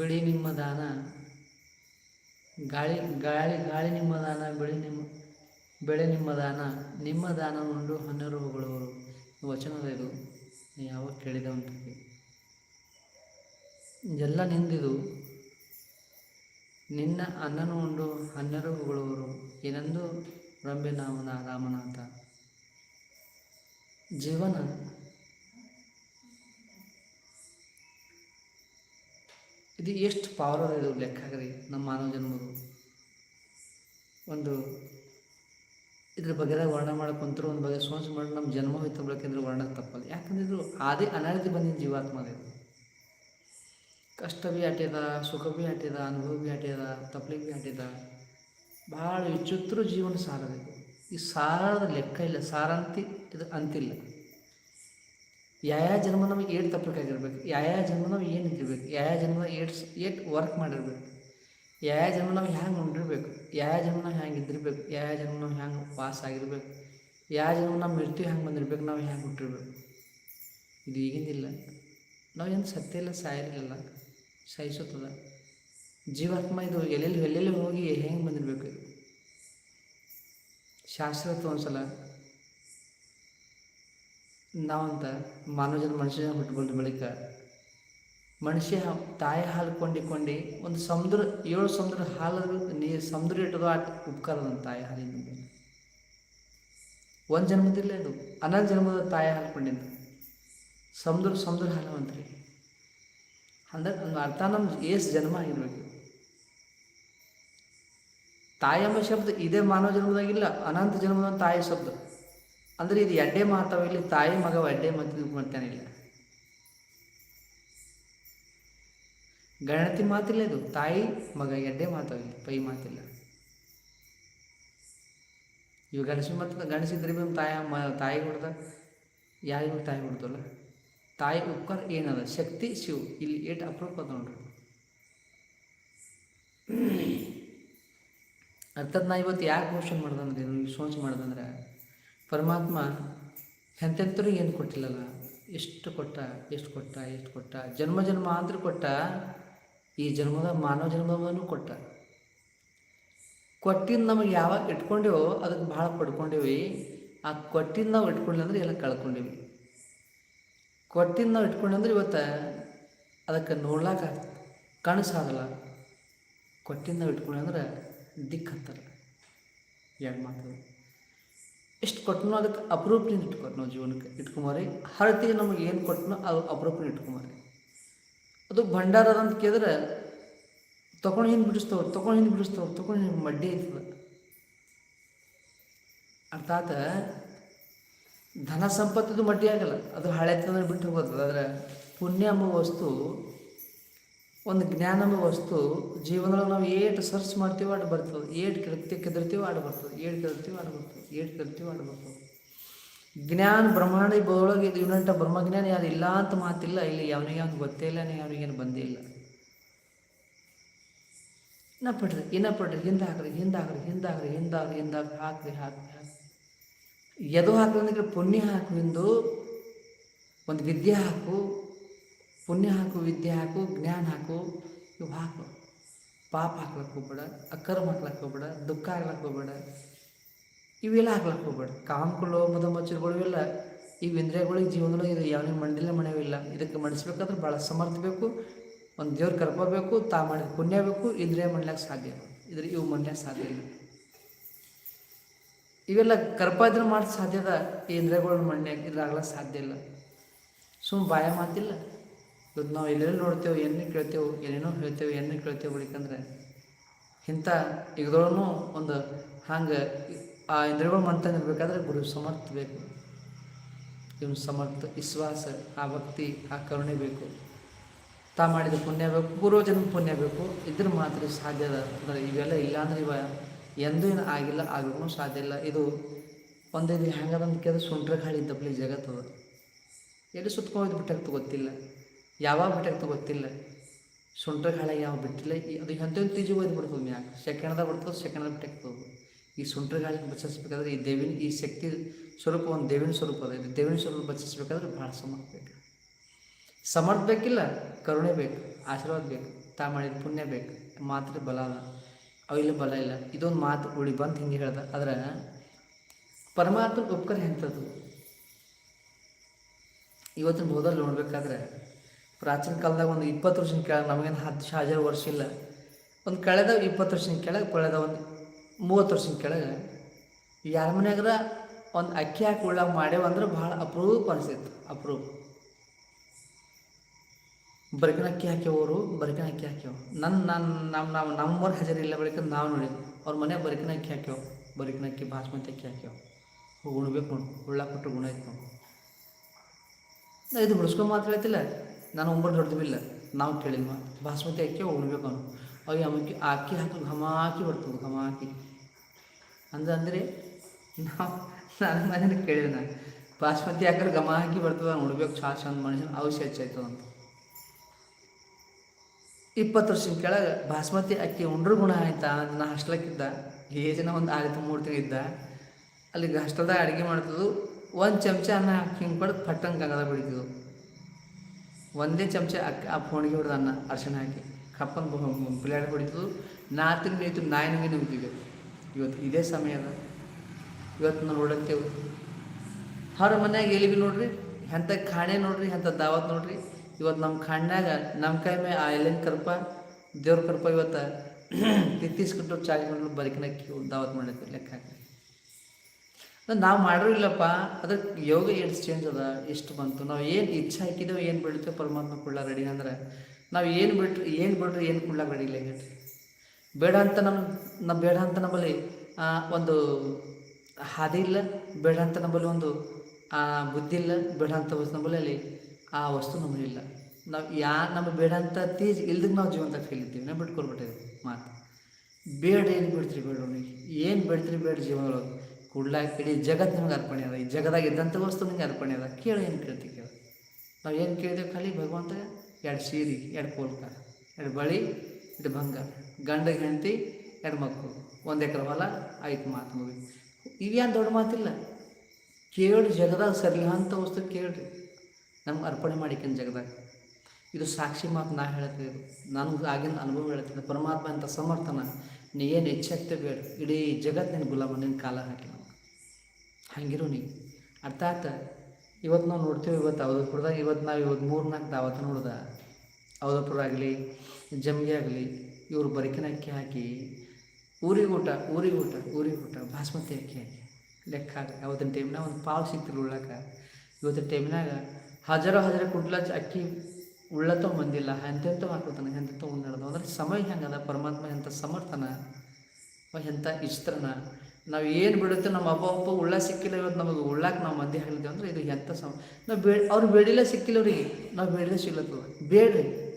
ಬೆಳಿ ನಿಮ್ಮ ದಾನ ಗಾಳಿ ಗಾಳಿ ಗಾಳಿ ನಿಮ್ಮ ದಾನ ಬೆಳೆ ನಿಮ್ಮ ಬೆಳೆ ನಿಮ್ಮ ದಾನ ನಿಮ್ಮ ದಾನ ಉಂಡು ಹನ್ನೆರಡು ಹೊಗಳವರು ವಚನದ ಇದು. ಯಾವಾಗ ಕೇಳಿದೆ ಉಂಟು ಎಲ್ಲ ನಿಂದಿದು. ನಿನ್ನ ಅನ್ನನು ಉಂಡು ಹನ್ನೆರಡು ಹೊಗಳವರು ಏನೆಂದು? ರಂಬೆ ನಾಮನ ರಾಮನಾಥ ಜೀವನ ಇದು ಎಷ್ಟು ಪವರ್ ಅದ ಲೆಕ್ಕ ರೀ ನಮ್ಮ ಮಾನವ ಜನ್ಮದು? ಒಂದು ಇದ್ರ ಬಗ್ಗೆ ವರ್ಣ ಮಾಡಕ್ಕೆ ಕುಂತರು, ಒಂದು ಬಗ್ಗೆ ಸೋಚ್ ಮಾಡಿ ನಮ್ಮ ಜನ್ಮ ಹೋಯ್ತು ಅಂದ್ರೆ ವರ್ಣ ತಪ್ಪಲ್ಲ. ಯಾಕಂದ್ರೆ ಇದು ಆದಿ ಅನಾದಿ ಬಂದಿನ ಜೀವಾತ್ಮ ಇದು. ಕಷ್ಟ ಭೀ ಆಟ್ಯದ ಸುಖ ಭೀ ಆಟ್ಯದ ಅನುಭವ ಭೀ ಆಟ್ಯದ ತಪ್ಪಲಿಗೆ ಭೀ ಆಟ್ಯದ ಭಾಳ ವಿಚಿತ್ರ ಜೀವನ ಸಾರದ ಈ ಸಾರದ ಲೆಕ್ಕ ಇಲ್ಲ, ಸಾರಂತಿ ಇದು ಅಂತಿಲ್ಲ. ಯಾವ ಜನ್ಮ ನಮಗೆ ಏಟ್ ತಪ್ಪಬೇಕಾಗಿರ್ಬೇಕು ಯಾವ ಜನ್ಮ ನಾವು ಏನು ಇದ್ದಿರ್ಬೇಕು? ಯಾವ ಜನ್ಮ ಏಟ್ಸ್ ಏಟ್ ವರ್ಕ್ ಮಾಡಿರ್ಬೇಕು. ಯಾವ ಜನ್ಮ ನಾವು ಹ್ಯಾಂಗೆ ಉಂಡಿರ್ಬೇಕು? ಯಾವ ಜನ್ಮ ನಾವು ಹ್ಯಾಂಗೆ ಇದ್ದಿರ್ಬೇಕು? ಯಾವ ಜನ್ಮ ನಾವು ಹ್ಯಾಂಗೆ ಪಾಸ್ ಆಗಿರ್ಬೇಕು? ಯಾವ ಜನ್ಮ ನಮ್ಮ ಮೃತ್ಯು ಹ್ಯಾಂಗೆ ಬಂದಿರ್ಬೇಕು? ನಾವು ಹ್ಯಾಂಗೆ ಹುಟ್ಟಿರ್ಬೇಕು? ಇದು ಈಗಿಂದಿಲ್ಲ ಏನು ಸತ್ಯ ಇಲ್ಲ ಸಾಯಲಿಲ್ಲ ಸಾಯಿಸುತ್ತದ ಜೀವಾತ್ಮ ಇದು ಎಲ್ಲೆಲ್ಲಿ ಎಲ್ಲೆಲ್ಲಿ ಹೋಗಿ ಹೆಂಗೆ ಬಂದಿರ್ಬೇಕು ಶಾಸ್ತ್ರ ಒಂದ್ಸಲ ನಾವಂತ ಮಾನವ ಜನ ಮನುಷ್ಯ ಹುಟ್ಕೊಂಡ ಬಳಿಕ ಮನುಷ್ಯ ತಾಯಿ ಹಾಲು ಕೊಂಡಿಕೊಂಡು ಒಂದು ಸಮುದ್ರ, ಏಳು ಸಮುದ್ರ ಹಾಲು ನೀರು ಸಮುದ್ರ ಇಟ್ಟದು ಆ ಉಪಕಾರ ನನ್ನ ತಾಯಿ ಹಾಲಿನ ಒಂದು ಜನ್ಮದಿಲ್ಲ ಅದು ಅನಂತ ಜನ್ಮದ ತಾಯಿ ಹಾಲು ಕೊಂಡಿದ್ದು. ಸಮುದ್ರ ಸಮುದ್ರ ಹಾಲು ಅಂತ್ರಿ. ಅಂದ್ರೆ ಒಂದು ಅರ್ಥ ನಮ್ಮ ಏಸ್ ಜನ್ಮ ಆಗಿರ್ಬೇಕು. ತಾಯಿ ಎಂಬ ಶಬ್ದ ಇದೇ ಮಾನವ ಜನ್ಮದಾಗಿಲ್ಲ, ಅನಂತ ಜನ್ಮದ ತಾಯಿ ಶಬ್ದ. ಅಂದ್ರೆ ಇದು ಎಡ್ಡೆ ಮಾತಾವ ಇಲ್ಲಿ ತಾಯಿ ಮಗ ಎಡ್ಡೆ ಮಾತು ಮಾಡ್ತಾನಿಲ್ಲ ಗಣತಿ ಮಾತಿಲ್ಲ ಇದು, ತಾಯಿ ಮಗ ಎಡ್ಡೆ ಮಾತಾವ ಇಲ್ಲಿ, ಪೈ ಮಾತಿಲ್ಲ. ಇವು ಗಣಸಿ ಮತ್ತು ಗಣಸಿದ್ರೆ ಭೀ ತಾಯಿ ಮ ತಾಯಿ ಹೊಡೆದ ಯಾರಿಗೂ ತಾಯಿ ಹೊಡ್ದಲ್ಲ ತಾಯಿ ಉಪಕಾರ ಏನದ? ಶಕ್ತಿ ಶಿವ್. ಇಲ್ಲಿ ಏಟ್ ಅಪರೂಪ ನೋಡ್ರಿ. ಅರ್ಥದ ನಾ ಇವತ್ತು ಯಾಕೆ ಕ್ವಶನ್ ಮಾಡ್ದಂದ್ರೆ ಸೋಚ್ ಮಾಡ್ದಂದ್ರೆ ಪರಮಾತ್ಮ ಎಂತೆಂಥವ್ರಿಗೆ ಏನು ಕೊಟ್ಟಿಲ್ಲಲ್ಲ. ಎಷ್ಟು ಕೊಟ್ಟ ಎಷ್ಟು ಕೊಟ್ಟ ಎಷ್ಟು ಕೊಟ್ಟ. ಜನ್ಮ ಜನ್ಮ ಅಂದ್ರೆ ಕೊಟ್ಟ, ಈ ಜನ್ಮದ ಮಾನವ ಜನ್ಮವನ್ನು ಕೊಟ್ಟ. ಕೊಟ್ಟಿದ್ದು ನಮಗೆ ಯಾವಾಗ ಇಟ್ಕೊಂಡೇವೋ ಅದಕ್ಕೆ ಭಾಳ ಪಡ್ಕೊಂಡೇವಿ. ಆ ಕೊಟ್ಟಿದ್ದು ನಾವು ಇಟ್ಕೊಂಡಿಲ್ಲ ಅಂದ್ರೆ ಎಲ್ಲ ಕಳ್ಕೊಂಡೇವಿ. ಕೊಟ್ಟಿದ್ದು ನಾವು ಅಂದ್ರೆ ಇವತ್ತು ಅದಕ್ಕೆ ನೋಡ್ಲಾಕ ಕಾಣಿಸಾಗಲ್ಲ ಸಾಗಲ್ಲ ಕೊಟ್ಟಿದ್ದು ನಾವು ಇಟ್ಕೊಂಡ್ರೆ ದಿಕ್ಕು ಅಂತಾರೆ ಎರಡು ಮಾತು ಎಷ್ಟು ಕೊಟ್ಟನೋ ಅದಕ್ಕೆ ಅಪರೂಪದಿಂದ ಇಟ್ಕೊಟ್ಟು ನಾವು ಜೀವನಕ್ಕೆ. ಇಟ್ಕೊಂಬಾರಿ ಹರತಿಗೆ ನಮಗೆ ಏನು ಕೊಟ್ಟನೋ ಅದು ಅಪರೂಪನ ಇಟ್ಕೊಂಬಾರಿ ಅದು ಭಂಡಾರ ಅಂತ ಕೇಳಿದ್ರೆ, ತೊಗೊಂಡು ಹಿಂದೆ ಬಿಡಿಸ್ತವ್ರು, ತೊಗೊಂಡು ಹಿಂದೆ ಬಿಡಿಸ್ತವ್ರು, ತೊಗೊಂಡು ಹಿಂದೆ ಮಡ್ಡಿ ಐತದ. ಅರ್ಥಾತ ಧನ ಸಂಪತ್ತಿದು ಮಡ್ಡಿ ಆಗಲ್ಲ ಅದು ಹಳೆ ತಂದ್ರೆ ಬಿಟ್ಟು ಹೋಗೋದು ಆದರೆ ಪುಣ್ಯ ಎಂಬ ವಸ್ತು ಒಂದು ಜ್ಞಾನ ವಸ್ತು ಜೀವನದಲ್ಲಿ ನಾವು ಏಟು ಸರ್ಚ್ ಮಾಡ್ತೀವಿ ಅಡು ಬರ್ತದೆ ಏಟು ಕೃತ್ಯ ಕೆದರ್ತೀವೋ ಆಡ್ ಬರ್ತದೆ ಏಟು ಕಲ್ತೀವೋ ಆಡ್ ಬರ್ತದೆ ಏಟು ಕಲ್ತೀವಿ ಆಡ್ ಬರ್ತದೆ ಜ್ಞಾನ ಬ್ರಹ್ಮಾಂಡ ಬೊಳಗೆ ಇವನಂಟ ಬ್ರಹ್ಮಜ್ಞಾನ ಯಾರು ಇಲ್ಲ ಅಂತ ಮಾತಿಲ್ಲ, ಇಲ್ಲಿ ಅವನಿಗೆ ಅವ್ನು ಗೊತ್ತೇ ಇಲ್ಲ ಅವನಿಗೇನು ಬಂದೇ ಇಲ್ಲ. ಇನ್ನ ಪಡ್ರಿ ಇನ್ನ ಪಡ್ರಿ, ಹಿಂದೆ ಹಾಕ್ರಿ ಹಿಂದೆ ಹಾಕ್ರಿ ಹಿಂದೆ ಹಾಕ್ರಿ ಹಿಂದೆ ಹಾಕ್ರಿ ಹಿಂದೆ ಹಾಕ್ರಿ ಹಾಕ್ರಿ ಹಾಕ್ರಿ ಹಾಕ್ರಿ. ಅಂದ್ರೆ ಪುಣ್ಯ ಹಾಕು ಎಂದು ಒಂದು ವಿದ್ಯೆ ಹಾಕು ಪುಣ್ಯ ಹಾಕು, ವಿದ್ಯೆ ಹಾಕು, ಜ್ಞಾನ ಹಾಕು, ಇವು ಹಾಕು. ಪಾಪ ಹಾಕ್ಲಕ್ಕೆ ಹೋಗ್ಬೇಡ, ಅಕರ್ಮ ಹಾಕ್ಲಕ್ಕೆ ಹೋಗ್ಬೇಡ, ದುಃಖ ಆಗ್ಲಕ್ಕೆ ಹೋಗ್ಬೇಡ, ಇವೆಲ್ಲ ಹಾಕ್ಲಕ್ಕೆ ಹೋಗ್ಬೇಡ. ಕಾಮ್ಕೊಳ್ಳೋ ಮದ ಮಚ್ಚರುಗಳು ಇವೆಲ್ಲ, ಈ ಇಂದ್ರಿಯಗಳಿಗೆ ಜೀವನದೊಳಗೆ ಇದು ಯಾವ ಮಂಡಿಲ್ಲ ಮನೆಯವಿಲ್ಲ ಇದಕ್ಕೆ ಮಡಿಸ್ಬೇಕಾದ್ರೆ ಭಾಳ ಸಮರ್ಥ ಬೇಕು, ಒಂದು ದೇವ್ರು ಕರ್ಕೋಬೇಕು ತಾ ಮಾಡಿದ ಪುಣ್ಯ ಬೇಕು, ಇಂದ್ರಿಯ ಮಂಡ್ಯಕ್ಕೆ ಸಾಧ್ಯ ಇದ್ರ ಇವು ಮಂಡ್ಯಕ್ಕೆ ಸಾಧ್ಯ ಇಲ್ಲ. ಇವೆಲ್ಲ ಕರ್ಪ ಇದ್ರೆ ಮಾಡಿ ಸಾಧ್ಯದ ಈ ಇಂದ್ರಿಯಗಳನ್ನ ಮಂಡ್ಯಕ್ಕೆ ಇದ್ರಾಗ್ಲಕ್ಕೆ ಸಾಧ್ಯ ಇಲ್ಲ. ಸುಮ್ಮ ಬಾಯ ಮಾತಿಲ್ಲ. ಇವತ್ತು ನಾವು ಎಲ್ಲೆಲ್ಲಿ ನೋಡ್ತೇವೆ ಎಣ್ಣೆ ಕೇಳ್ತೇವೆ, ಏನೇನೋ ಹೇಳ್ತೇವೆ ಎಣ್ಣೆ ಕೇಳ್ತೇವೆ ಬಳಿಕಂದ್ರೆ ಇಂಥ ಈಗದೊಳಗೂ ಒಂದು ಹಂಗೆ ಆ ಇಂದ್ರಗಳು ಇರ್ಬೇಕಾದ್ರೆ ಗುರು ಸಮರ್ಥ ಬೇಕು. ಇವನು ಸಮರ್ಥ, ವಿಶ್ವಾಸ, ಆ ಭಕ್ತಿ, ಆ ಕರುಣೆ ಬೇಕು. ತಾ ಮಾಡಿದ ಪುಣ್ಯ ಬೇಕು, ಪೂರ್ವಜನ್ಮ ಪುಣ್ಯ ಬೇಕು, ಇದ್ರ ಮಾತ್ರ ಸಾಧ್ಯ ಅದ. ಅಂದ್ರೆ ಇವೆಲ್ಲ ಇಲ್ಲ ಅಂದ್ರೆ ಇವ ಎಂದೂ ಏನು ಆಗಿಲ್ಲ ಆಗಲೂ ಸಾಧ್ಯ ಇಲ್ಲ. ಇದು ಒಂದೇ ಹೆಂಗದಂತ ಕೇಳಿದ್ರೆ ಸುಂಟ್ರ ಗಾಳಿ ಇದ್ದಪ್ಲಿ ಜಗತ್ತದ ಎಲ್ಲಿ ಸುತ್ಕೊಂಡು ಬಿಟ್ಟಾಗ್ತು ಗೊತ್ತಿಲ್ಲ. ಯಾವಾಗ ಬಿಟ್ಟಾಗ್ತು ಗೊತ್ತಿಲ್ಲ. ಸುಂಟ್ರ ಗಾಳಿ ಯಾವ ಬಿಟ್ಟಿಲ್ಲ. ಅದು ಎಂತ ತೀಜು ಒಯ್ದು ಬಿಡ್ತದೆ ಮ್ಯಾಗ. ಸೆಕೆಂಡ್ದಾಗ ಬಿಡ್ತದೆ, ಸೆಕೆಂಡ್ದಾಗ ಬಿಟ್ಟಾಗ್ತದೆ ಈ ಸುಂಟ್ರ ಗಾಳಿ ಬಚ್ಚಿಸ್ಬೇಕಾದ್ರೆ ಈ ದೇವಿನ, ಈ ಶಕ್ತಿ ಸ್ವರೂಪ ಒಂದು ದೇವಿನ ಸ್ವರೂಪ ಅದ. ದೇವಿನ ಸ್ವರೂಪ ಬಚ್ಚಿಸ್ಬೇಕಾದ್ರೆ ಭಾಳ ಸಮರ್ಥ ಬೇಕು. ಸಮರ್ಥ ಬೇಕಿಲ್ಲ, ಕರುಣೆ ಬೇಕು, ಆಶೀರ್ವಾದ ಬೇಕು ತಾ ಮಾಡಿದ ಪುಣ್ಯ ಬೇಕು, ಮಾತ್ರ ಬಲ ಅದ. ಅವಿಲ್ಲ ಬಲ ಇಲ್ಲ. ಇದೊಂದು ಮಾತು ಉಳಿ ಬಂದು ಹಿಂಗೆ ಹೇಳ್ದ. ಆದ್ರೆ ಪರಮಾತ್ಮ ಉಪಕಾರ ಎಂಥದ್ದು? ಇವತ್ತಿನ ಹೋದಲ್ಲಿ ನೋಡ್ಬೇಕಾದ್ರೆ ಪ್ರಾಚೀನ ಕಾಲದಾಗ ಒಂದು ಇಪ್ಪತ್ತು ವರ್ಷ ಕೆಳಗೆ ನಮಗೇನು ಹತ್ತು ಸಾವಿರ ವರ್ಷ ಇಲ್ಲ. ಒಂದು ಕಳೆದ ಇಪ್ಪತ್ತು ವರ್ಷ ಕೆಳಗೆ, ಕಳೆದ ಒಂದು ಮೂವತ್ತು ವರ್ಷ ಕೆಳಗೆ ಯಾರ ಮನೆಯಾಗ್ರ ಒಂದು ಅಕ್ಕಿ ಹಾಕಿ ಉಳ್ಳಾಗ ಮಾಡ್ಯಾವ ಅಂದ್ರೆ ಭಾಳ ಅಪರೂಪ ಅನಿಸಿತ್ತು ಅಪರೂಪ. ಬರಕಿನ ಅಕ್ಕಿ ಹಾಕ್ಯವರು ಬರಕಿನ ಅಕ್ಕಿ ಹಾಕ್ಯವ. ನನ್ನ ನನ್ನ ನಮ್ಮ ನಮ್ಮ ನಮ್ಮವ್ರ ಹಜರಿ ಇಲ್ಲ ಬಳಿಕ ನಾವು ನೋಡಿದ್ವಿ ಅವ್ರ ಮನೆ ಬರಕಿನ ಅಕ್ಕಿ ಹಾಕ್ಯವ, ಬರಕಿನ ಅಕ್ಕಿ ಬಾಸ್ಮತಿ ಅಕ್ಕಿ ಹಾಕ್ಯವ. ಉಣ್ಬೇಕು ನೋಡು ಉಳ್ಳ ಕೊಟ್ಟು ಗುಣ ಐತೆ ಇದು ಬಿಡಿಸ್ಕೊಂಡು ಮಾತ್ರ ಹೇಳ್ತಿಲ್ಲ ನಾನು ಒಂಬತ್ತು ದೊಡ್ಡದಿಲ್ಲ ನಾವು ಕೇಳಿಲ್ವ ಮಾತು. ಬಾಸ್ಮತಿ ಅಕ್ಕಿ ಉಣ್ಬೇಕು ಅವನು. ಅವು ಅಮ್ಮಕ್ಕಿ ಆ ಅಕ್ಕಿ ಹಾಕಿ, ಘಮ ಹಾಕಿ ಬರ್ತದೆ, ಘಮ ಹಾಕಿ. ನಾವು ನನ್ನ ಮನೇಲಿ ಕೇಳಿದೆ ನಾನು. ಬಾಸ್ಮತಿ ಹಾಕಿದ್ರೆ ಘಮ ಹಾಕಿ ಬರ್ತದೆ ಉಣ್ಬೇಕು. ಚಾ, ಚಂದ ಮನುಷ್ಯನ ಅವಶ್ಯ ಹೆಚ್ಚಾಯ್ತು ಅಂತ. ಇಪ್ಪತ್ತು ವರ್ಷದ ಕೆಳಗೆ ಬಾಸ್ಮತಿ ಅಕ್ಕಿ ಉಂಡ್ರ ಗುಣ ಆಯ್ತಾ? ಅಂತ ನಾ ಹಾಸ್ಟೆಲಕ್ಕಿದ್ದ. ಏಜಿನ ಜನ ಒಂದು ಆಯ್ತು ಮೂರು ತಿಂಗಳಿದ್ದ ಅಲ್ಲಿಗೆ ಹಾಸ್ಟೆಲ್ದಾಗ ಅಡುಗೆ ಮಾಡ್ತಿದ್ದು ಒಂದು ಚಮಚ ಅನ್ನ ಹಾಕಿ ಹಿಂಗೆ ಪಡೆದು ಪಟ್ಟಂಗೆ ಕಂಗದ ಬಿಡ್ತಿದ್ವು ಒಂದೇ ಚಮಚ ಅಕ್ಕ ಆ ಫೋಣಿಗೆ ಹೊಡೆದು ಅನ್ನ ಅರ್ಶಿಣ ಹಾಕಿ. ಕಪ್ಪನ ಪ್ಲೇಟ್ ಹೊಡಿತು ನಾತಿನ ನೀತು ನಾಯಿನಿಗೆ ನುಗ್ಗಿದ್ವಿ ಇವತ್ತು ಇದೇ ಸಮಯ ಅದ ಇವತ್ತು ನಾವು ಹೊಡತ್ತೇವೆ ಅವ್ರ ಮನ್ಯಾಗ ಎಲ್ಲಿ ಬಿ ನೋಡ್ರಿ, ಎಂಥ ಖಾಣೆ ನೋಡ್ರಿ, ಎಂಥ ದಾವತ್ ನೋಡ್ರಿ. ಇವತ್ತು ನಮ್ಮ ಖಾಣ್ಯಾಗ ನಮ್ಮ ಕೈ ಮೇ ಆ ಎಲ್ಲಿನ ಕರ್ಪ, ದೇವ್ರ ಕರ್ಪ ಇವತ್ತು ತಿತ್ತಿಸ್ಕೊಟ್ಟು ಚಾಗಿ ಮಾಡಲು ಬದುಕಿನ ದಾವತ್ ಮಾಡೈತೆ ಲೆಕ್ಕ ಹಾಕಿ ನಾವು ಮಾಡಿರಲಿಲ್ಲಪ್ಪ ಅದಕ್ಕೆ ಯೋಗ ಏನು ಚೇಂಜ್ ಅದ? ಎಷ್ಟು ಬಂತು? ನಾವು ಏನು ಇಚ್ಛೆ ಹಾಕಿದ್ದೇವೆ ಏನು ಬಿಡ್ತೇವೆ ಪರಮಾತ್ಮ ಕೊಡ್ಲಾಕ ರೆಡಿ ಅಂದ್ರೆ? ನಾವು ಏನು ಬಿಟ್ರೆ, ಏನು ಬಿಡ್ರಿ ಏನು ಕೊಡ್ಲಾಕ ರೆಡಿ ಇಲ್ಲ ಬೇಡ ಅಂತ ನಮ್ಮ ನಮ್ಮ ಬೇಡ ಅಂತ ನಮ್ಮಲ್ಲಿ ಒಂದು ಹಾದಿ ಇಲ್ಲ, ಬೇಡ ಅಂತ ನಮ್ಮಲ್ಲಿ ಒಂದು ಬುದ್ಧಿ ಇಲ್ಲ, ಬೇಡ ಅಂತ ವಸ್ತು ನಮ್ಮಲ್ಲಿ ಅಲ್ಲಿ ಆ ವಸ್ತು ನಮ್ಮಲ್ಲಿ ಇಲ್ಲ. ನಾವು ಯಾ ನಮ್ಮ ಬೇಡ ಅಂತ ತೀಜ್ ಇಲ್ದಕ್ಕೆ ನಾವು ಜೀವಂತ ಕಲಿತೀವಿ ನಾವು ಬಿಟ್ಕೊಡ್ಬಿಟ್ಟಿದ್ದೀವಿ ಮಾತು. ಬೇಡ ಏನು ಬಿಡ್ತೀರಿ ಬೇಡ ಏನು ಬಿಡ್ತೀರಿ ಬೇಡ ಜೀವನದೊಳಗೆ. ಕೂಡ್ಲಾಕ ಇಡೀ ಜಗತ್ ನಿಮ್ಗೆ ಅರ್ಪಣೆ ಅದ, ಈ ಜಗದಾಗ ಇದ್ದಂಥ ವಸ್ತು ನಿಮ್ಗೆ ಅರ್ಪಣೆ ಅದ. ಕೇಳು ಏನು ಕೇಳ್ತಿ ಕೇಳು. ನಾವು ಏನು ಕೇಳಿದೆ ಖಾಲಿ? ಭಗವಂತ ಎರಡು ಸೀರೆ, ಎರಡು ಕೋಲ್ಕ ಎರಡು ಬಳಿ, ಎರಡು ಬಂಗಾರ ಗಂಡ ಹೆಂಡತಿ, ಎರಡು ಮಕ್ಕಳು ಒಂದು ಎಕರೆ ಹೊಲ ಆಯ್ತು ಮಾತು ಮುಗಿ. ಇವೇನು ದೊಡ್ಡ ಮಾತಿಲ್ಲ. ಕೇಳಿ, ಜಗದಾಗ ಸರಿ ಅಂತ ವಸ್ತು ಕೇಳ್ರಿ. ನಮ್ಗೆ ಅರ್ಪಣೆ ಮಾಡಿಕನ್ ಜಗದಾಗ. ಇದು ಸಾಕ್ಷಿ ಮಾತು ನಾ ಹೇಳ್ತೀವಿ ನನಗೆ ಆಗಿನ ಅನುಭವ ಹೇಳ್ತೀನಿ ಪರಮಾತ್ಮ ಅಂತ ಸಮರ್ಥನ. ನೀ ಏನು ಹೆಚ್ಚಾಗ್ತೇವೆ ಬೇಡ ಇಡೀ ಜಗತ್ತು ನಿನ್ನ ಗುಲಾಮ ನಿನ್ನ ಕಾಲ ಹಾಕಿ ನಾವು ಹಂಗಿರು ನೀ ಅರ್ಥಾತ್ ಇವತ್ತು ನಾವು ನೋಡ್ತೀವಿ ಇವತ್ತು ಅವಧಪುರದಾಗ ಇವತ್ತು ನಾವು ಇವತ್ತು ಮೂರು ನಾಲ್ಕು ದಾವತ್ ನೋಡ್ದ. ಅವಧಪುರ ಆಗಲಿ, ಜಮ್ಗೆ ಆಗಲಿ, ಇವರು ಬರಿಕಿನ ಅಕ್ಕಿ ಹಾಕಿ, ಊರಿಗೆ ಊಟ ಊರಿಗೆ ಊಟ ಬಾಸ್ಮತಿ ಅಕ್ಕಿ ಹಾಕಿ, ಲೆಕ್ಕ ಅವತ್ತಿನ ಟೈಮ್ನಾಗ ಒಂದು ಪಾವು ಸಿಕ್ತಿಲ್ಲ ಉಳ್ಳಾಕ. ಇವತ್ತಿನ ಟೈಮ್ನಾಗ ಹಜಾರ ಹಜಾರ ಕುಂಟ್ಲ ಅಕ್ಕಿ ಉಳ್ಳತ್ತ ಬಂದಿಲ್ಲ ಎಂತೆಂತ ಹಾಕೋತಾನೆ ಎಂತೆಂತ ಉಂಡಾಡ್ದು ಅಂದ್ರೆ ಸಮಯ ಹೆಂಗದ, ಪರಮಾತ್ಮ ಎಂಥ ಸಮರ್ಥನ ಎಂಥ ಇಷ್ಟನ ನಾವು ಏನು ಬಿಡುತ್ತೆ ನಮ್ಮ ಅಪ್ಪ ಅಪ್ಪ ಉಳ್ಳ ಸಿಕ್ಕಿಲ್ಲ ಇವತ್ತು ನಮಗೆ ಉಳ್ಳಾಕ ನಾವು ಮಧ್ಯ ಹೇಳಿದ್ದೇವೆ ಅಂದ್ರೆ ಇದು ಎಂಥ ಸಮ ನಾವು ಬೇ ಅವ್ರು ಬೇಡಿಲ್ಲ ಸಿಕ್ಕಿಲ್ಲ ಅವ್ರಿಗೆ. ನಾವು ಬೇಡಿಲ್ಲ ಸಿಗ್ಲತ್ತದ ಬೇಡ್ರಿ.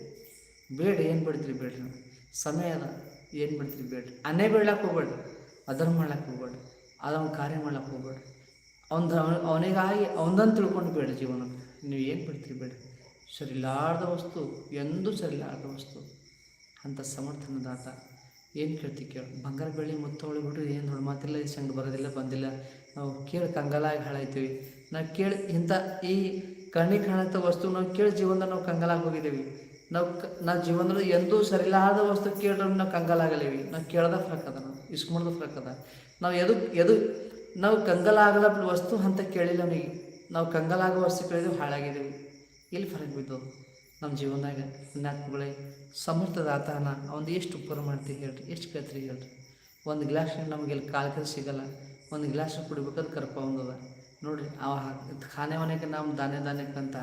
ಬೇಡ ಏನು ಬಿಡ್ತೀರಿ ಬೇಡ್ರಿ ನೀವು. ಸಮಯ ಅದ. ಏನು ಬಿಡ್ತೀರಿ ಬೇಡ್ರಿ? ಅನ್ನೇ ಬೀಳಕ್ಕೆ ಹೋಗ್ಬೇಡ್ರಿ. ಅದನ್ನು ಮಾಡ್ಲಕ್ಕೆ ಹೋಗ್ಬೇಡ್ರಿ. ಅದನ್ನು ಕಾರ್ಯ ಮಾಡ್ಲಕ್ಕೆ ಹೋಗ್ಬೇಡ್ರಿ. ಅವನ ಅವನಿಗಾಗಿ ಅವನದನ್ನು ತಿಳ್ಕೊಂಡು ಬೇಡ ಜೀವನ. ನೀವು ಏನು ಬಿಡ್ತೀರಿ ಬೇಡ್ರಿ? ಸರಿಲಾರ್ದ ವಸ್ತು, ಎಂದೂ ಸರಿಲಾರ್ದ ವಸ್ತು. ಅಂಥ ಸಮರ್ಥನ ದಾತ ಏನು ಕೇಳ್ತಿ ಕೇಳು. ಬಂಗಾರ ಬೆಳ್ಳಿ ಮುತ್ತೋಳಿ ಬಿಟ್ಟು ಏನು ದೊಡ್ಡ ಮಾತಿಲ್ಲ ಸಂಗ ಬರೋದಿಲ್ಲ, ಬಂದಿಲ್ಲ. ನಾವು ಕೇಳಿ ಕಂಗಾಲಾಗಿ ಹಾಳಾಯ್ತೀವಿ. ನಾವು ಕೇಳಿ ಇಂಥ ಈ ಕಣ್ಣಿಗೆ ಕಾಣಂಥ ವಸ್ತು ನಾವು ಕೇಳಿ ಜೀವನದಾಗ ನಾವು ಕಂಗಾಲಾಗಿ ಹೋಗಿದ್ದೀವಿ. ನಾವು ಕ, ನಾವು ಜೀವನದಲ್ಲಿ ಎಂದೂ ಸರಿಲಾದ ವಸ್ತು ಕೇಳಿದ್ರೆ ನಾವು ಕಂಗಾಲಾಗಲೇವಿ. ನಾವು ಕೇಳ್ದ ಅದ, ನಾವು ಇಸ್ಕೊಂಡ್ದ ಫ್ರಕ್ ಅದ. ನಾವು ಎದು ಎದು, ನಾವು ಕಂಗಲಾಗಲ ವಸ್ತು ಅಂತ ಕೇಳಿಲ್ಲ ಅವನಿಗೆ. ನಾವು ಕಂಗಲಾಗ ವಸ್ತು ಕೇಳಿದ್ವಿ ಹಾಳಾಗಿದ್ದೀವಿ. ಎಲ್ಲಿ ಫರಕ್ ಬಿದ್ದು ನಮ್ಮ ಜೀವನದಾಗ ಪುಣ್ಯಾತ್ಮಗಳೇ ಸಮರ್ಥದಾತನ ಅವನು ಎಷ್ಟು ಉಪಕಾರ ಮಾಡ್ತೀವಿ ಹೇಳ್ರಿ, ಎಷ್ಟು ಕೇಳ್ತೀರಿ ಹೇಳ್ರಿ. ಒಂದು ಗ್ಲಾಸ್ ನಮಗೆ ಇಲ್ಲಿ ಕಾಲ್ಕಲ್ ಸಿಗಲ್ಲ, ಒಂದು ಗ್ಲಾಸ್ ಕುಡಿಬೇಕಾದ್ರೆ ಕರ್ಪ ಒಂದದ ನೋಡಿರಿ, ಅವ ಖಾನೆ ಮನೆಗೆ ನಮ್ಮ ದಾನೆ ದಾನೆಕ್ಕಂತ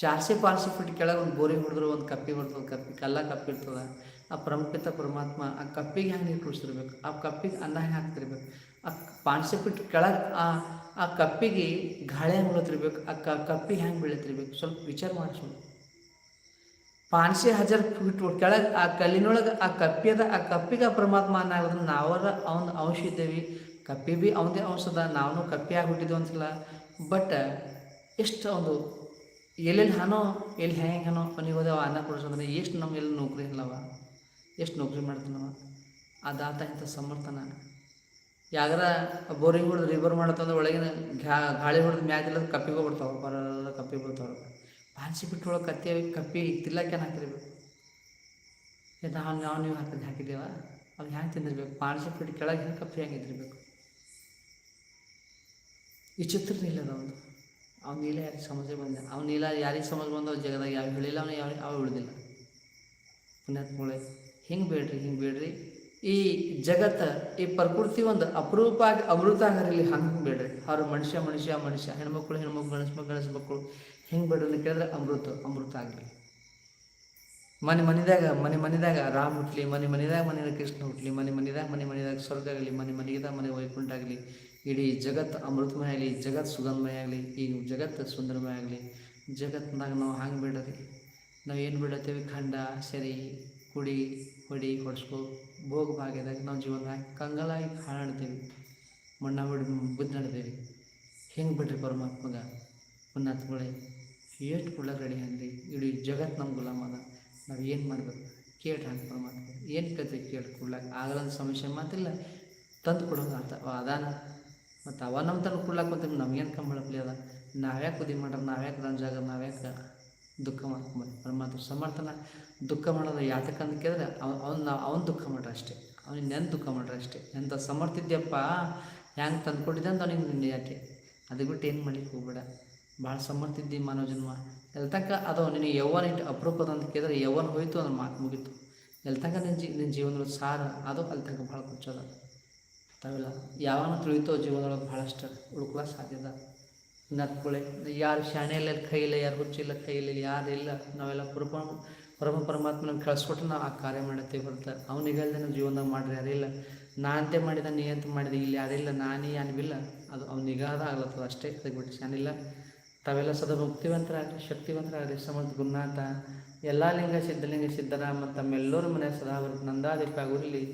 ಚಾರ್ಸೆ ಪಾರ್ಸೆ ಫೀಟ್ ಕೆಳಗೆ ಒಂದು ಬೋರಿ ಹೊಡೆದ್ರೆ, ಒಂದು ಕಪ್ಪಿ ಬರ್ತದೆ ಕಪ್ಪಿ ಕಲ್ಲ ಕಪ್ಪಿ ಇರ್ತದೆ. ಆ ಪ್ರಮುಖಿತ ಪರಮಾತ್ಮ ಆ ಕಪ್ಪಿಗೆ ಹೆಂಗೆ ನೀರು ಕುಡಿಸಿರ್ಬೇಕು? ಆ ಕಪ್ಪಿಗೆ ಅನ್ನ ಹೆಂಗೆ ಹಾಕ್ತಿರ್ಬೇಕು? ಆ ಪಾನ್ಸೆ ಫೀಟ್ ಕೆಳಗೆ ಆ ಆ ಕಪ್ಪಿಗೆ ಗಾಳಿ ಹೆಂಗೆ ಬೀಳತಿರ್ಬೇಕು? ಆ ಕಪ್ಪಿ ಹೆಂಗೆ ಬೀಳತಿರ್ಬೇಕು? ಸ್ವಲ್ಪ ವಿಚಾರ ಮಾಡಿ ಸ್ವಲ್ಪ ಹಜರ್ ಬಿಟ್ಟು ಕೆಳಗೆ, ಆ ಕಲ್ಲಿನೊಳಗೆ, ಆ ಕಪ್ಪಿದ ಆ ಕಪ್ಪಿಗೆ ಪರಮಾತ್ಮ ಅನ್ನಾಗೋದು ನಾವರ ಅವನ ಅಂಶ ಇದ್ದೇವೆ. ಕಪ್ಪಿ ಬಿ ಅವನದೇ ಅಂಶ ಅದ ನಾವು ಕಪ್ಪಿ ಆಗಿಬಿಟ್ಟಿದ್ದೆವು ಒಂದ್ಸಲ ಬಟ್ ಎಷ್ಟು ಒಂದು ಎಲ್ಲೆಲ್ಲಿ ಹಾನೋ, ಎಲ್ಲಿ ಹೆಂಗೆ ಹಾನೋ ಮನೆಗೆ ಹೋದೆವ, ಅನ್ನ ಕೊಡಿಸೋದ್ರೆ ಎಷ್ಟು ನಮ್ಮ ಎಲ್ಲಿ ನೌಕರಿ ಇಲ್ಲವ ಎಷ್ಟು ನೌಕರಿ ಮಾಡ್ತೀನವ ಆ ದಾತ ಇಂಥ ಸಮರ್ಥನ ಯಾವ್ದಾರ ಬೋರಿಂಗ್ ಹೊಡೆದು ರಿವರ್ ಮಾಡತ್ತಂದ್ರೆ ಒಳಗಿನ ಘಾ ಗಾಳಿ ಹೊಡೆದು ಮ್ಯಾಚ್ ಇಲ್ಲ ಕಪ್ಪಿಗೆ ಹೋಗ್ಬಿಡ್ತಾವ ಬರ ಕಪ್ಪಿಗೆ ಬಿಡ್ತಾವೆ ಪಾನ್ಸಿ ಬಿಟ್ಟು ಒಳಗೆ ಕತ್ತಿ ಕಪ್ಪಿ ತಿಲ್ಲಕ್ಕೆ ಹಾಕಿರ್ಬೇಕು? ನಾವು ನಾವು ನೀವು ಹಾಕಿದ್ ಹಾಕಿದ್ದೇವ? ಅವ್ನು ಹ್ಯಾಂಗೆ ತಿಂದಿರ್ಬೇಕು? ಪಾಣಿಸಿ ಬಿಟ್ಟು ಕೆಳಗೆ ಕಪ್ಪಿ ಹೆಂಗೆ ಇದ್ದಿರ್ಬೇಕು? ಈ ಚಿತ್ರ ನೀಲ ಅವನು ಅವ್ನ ನೀಲ ಯಾರಿಗೆ ಸಮಸ್ಯೆ ಬಂದ ಅವ್ನ ನೀಲ ಯಾರಿಗೆ ಸಮಸ್ಯೆ ಅವ್ರ ಜಗದಾಗ ಯಾವ ಹೇಳಿಲ್ಲ, ಅವನು ಯಾವ ಯಾವ ಉಳಿದಿಲ್ಲ. ಪುಣ್ಯಾತ್ಮಗಳೇ ಹಿಂಗೆ ಬೇಡ್ರಿ ಹಿಂಗೆ ಬೇಡ್ರಿ. ಈ ಜಗತ್ತ, ಈ ಪ್ರಕೃತಿ ಒಂದು ಅಪರೂಪ ಆಗಿ ಅಮೃತ ಆಗಿರಲಿ ಹಂಗೆ ಬೇಡ್ರಿ. ಅವ್ರು ಮನುಷ್ಯ ಮನುಷ್ಯ ಮನುಷ್ಯ. ಹೆಣ್ಮಕ್ಳು ಹೆಣ್ಮಕ್ಳು ಗಣಸ್ ಮಕ್ಕಳು ಗಣಸ್ ಮಕ್ಕಳು ಹೆಂಗೆ ಅಂತ ಕೇಳಿದ್ರೆ ಅಮೃತ ಅಮೃತ ಆಗಲಿ. ಮನೆ ಮನೆದಾಗ ಮನೆ ಮನೆದಾಗ ರಾಮ್ ಹುಟ್ಲಿ, ಮನೆ ಮನೆದಾಗ ಮನೆ ಕೃಷ್ಣ ಹುಟ್ಲಿ, ಮನೆ ಮನೆದಾಗ ಮನೆ ಮನೆದಾಗ ಸ್ವರ್ಗ ಆಗಲಿ, ಮನೆ ಮನೆಗಿದಾಗ ಮನೆ ವೈಕುಂಠ ಆಗಲಿ, ಇಡೀ ಜಗತ್ತು ಅಮೃತಮಯ ಆಗಲಿ ಜಗತ್ತು ಸುಗಂಧಮಯ ಆಗಲಿ, ಈ ಜಗತ್ತು ಸುಂದರಮಯ ಆಗಲಿ ಜಗತ್ತಿನಾಗ ನಾವು ಹಂಗೆ ಬಿಡ್ರಿ ನಾವು ಏನು ಬಿಡತ್ತೇವೆ? ಖಂಡ, ಸರಿ, ಕುಡಿ, ಹೊಡಿ, ಹೊಡ್ಸ್ಕೊ, ಭೋಗ ಭಾಗ್ಯದಾಗ ನಾವು ಜೀವನ ಕಂಗಲಾಗಿ ಹಾಳಾಡ್ತೀವಿ, ಮಣ್ಣ ಬಿಡ್ ಬುದ್ಧಾಡ್ತೀವಿ ಹೆಂಗೆ ಬಿಡ್ರಿ ಪರಮಾತ್ಮಗ. ಪುಣ್ಯಾತ್ಮಗಳೇ ಎಷ್ಟು ರೆಡಿ ಹಂಗ್ರಿ ಇಡೀ ಜಗತ್ತು ನಮ್ಮ ಗುಲಾಮ ಅದ. ನಾವು ಏನು ಮಾಡಬೇಕು? ಕೇಳಿ ಹಾಕಿ ಪರಮಾತ್ಮ, ಏನು ಕತೆ ಕೇಳಿ ಕೊಡ್ಲಾಕ ಆಗಲ್ಲ ಸಮಸ್ಯೆ ಮಾತಿಲ್ಲ. ತಂದು ಕೊಡೋದು ಆತ ಅದಾನ. ಮತ್ತು ಅವ ನಮ್ಮ ತಂದು ಕೊಡ್ಲಾಕ ಬಂತೀವಿ ನಮ್ಗೇನು ಕಂಬಳಪ್ಲಿ ಅದ? ನಾವ್ಯಾಕೆ ಉದಿ ಮಾಡ್ರ, ನಾವ್ಯಾಕೆ ಜಾಗ ನಾವ್ಯಾಕೆ ದುಃಖ ಮಾಡ್ಕೊಂಬ ಪರಮಾತ್ಮ ಸಮರ್ಥನ. ದುಃಖ ಮಾಡೋದು ಯಾತಕ್ಕಂತ ಕೇಳಿದ್ರೆ ಅವ್ನು ಅವ್ನು ದುಃಖ ಮಾಡ್ರ ಅಷ್ಟೇ. ಅವ್ನಿಗೆ ನೆನ್ ದುಃಖ ಮಾಡ್ರ ಅಷ್ಟೇ. ಎಂಥ ಸಮರ್ಥಿದ್ಯಪ್ಪ ಹೆಂಗೆ ತಂದ್ಕೊಟ್ಟಿದ್ದೆ ಅಂತ ಅವ್ನಿಗೆ ಯಾಕೆ? ಅದು ಬಿಟ್ಟು ಏನು ಮಾಡ್ಲಿಕ್ಕೆ ಹೋಗ್ಬೇಡ. ಭಾಳ ಸಮರ್ಥಿದ್ದಿ ಮಾನವ ಜನ್ಮ ಎಲ್ಲಿ ತನಕ ಅದು ನಿನಗೆ ಯೌವನ ಇಟ್ಟು ಅಪರೂಪದ ಅಂತ ಕೇಳಿದ್ರೆ ಯೌವನ ಹೋಯಿತು ಅಂದ್ರೆ ಮಾತು ಮುಗೀತು. ಎಲ್ಲಿ ತನಕ ನಿನ್ನ ಜಿ ನಿನ್ನ ಜೀವನದ ಸಾರ, ಅದು ಅಲ್ಲಿ ತನಕ ಭಾಳ ಕುಚ್ಚದ ತಾವೆಲ್ಲ ಯಾವನ ತಿಳಿತೋ ಜೀವನದೊಳಗೆ ಭಾಳಷ್ಟು ಉಳ್ಕೊಳ್ಳೋ ಸಾಧ್ಯದ ನತ್ಕೊಳ್ಳಿ ಯಾರು ಶಾಣೆ ಇಲ್ಲ ಕೈಯಿಲ್ಲ ಯಾರು ಹುಚ್ಚಿಲ್ಲ ಯಾರು ಇಲ್ಲ, ನಾವೆಲ್ಲ ಪರಮ ಪರಮ ಪರಮಾತ್ಮನ ಕಳಿಸ್ಕೊಟ್ಟು ನಾವು ಆ ಕಾರ್ಯ ಮಾಡತ್ತೀವಿ ಬರ್ತ ಅವನಿಗೆ ಅಲ್ಲದೆ ನಾವು ಜೀವನದಾಗ ಮಾಡ್ರಿ ಯಾರಿಲ್ಲ ನಾ ಅಂತೆ ಮಾಡಿದ, ನೀ ಅಂತ ಮಾಡಿದೆ, ಇಲ್ಲಿ ಯಾರಿಲ್ಲ ನಾನೇ ಅನ್ಬಿಲ್ಲ ಅದು ಅವ್ನಿಗಾದ ಆಗ್ಲತ್ತದ ಅಷ್ಟೇ ಅದಕ್ಕೆ ಬಿಟ್ಟು ಶಾನಿಲ್ಲ ತಾವೆಲ್ಲ ಸದಾ ಶಕ್ತಿವಂತರಾಗಲಿ ಸಮರ್ಥ ಗುರುನಾಥ ಎಲ್ಲ ಲಿಂಗ ಸಿದ್ಧಲಿಂಗ ಸಿದ್ಧರಾಮ ತಮ್ಮೆಲ್ಲರ ಮನೆ ಸದಾ ನಂದಾದೀಪ ಗುರುಲಿ.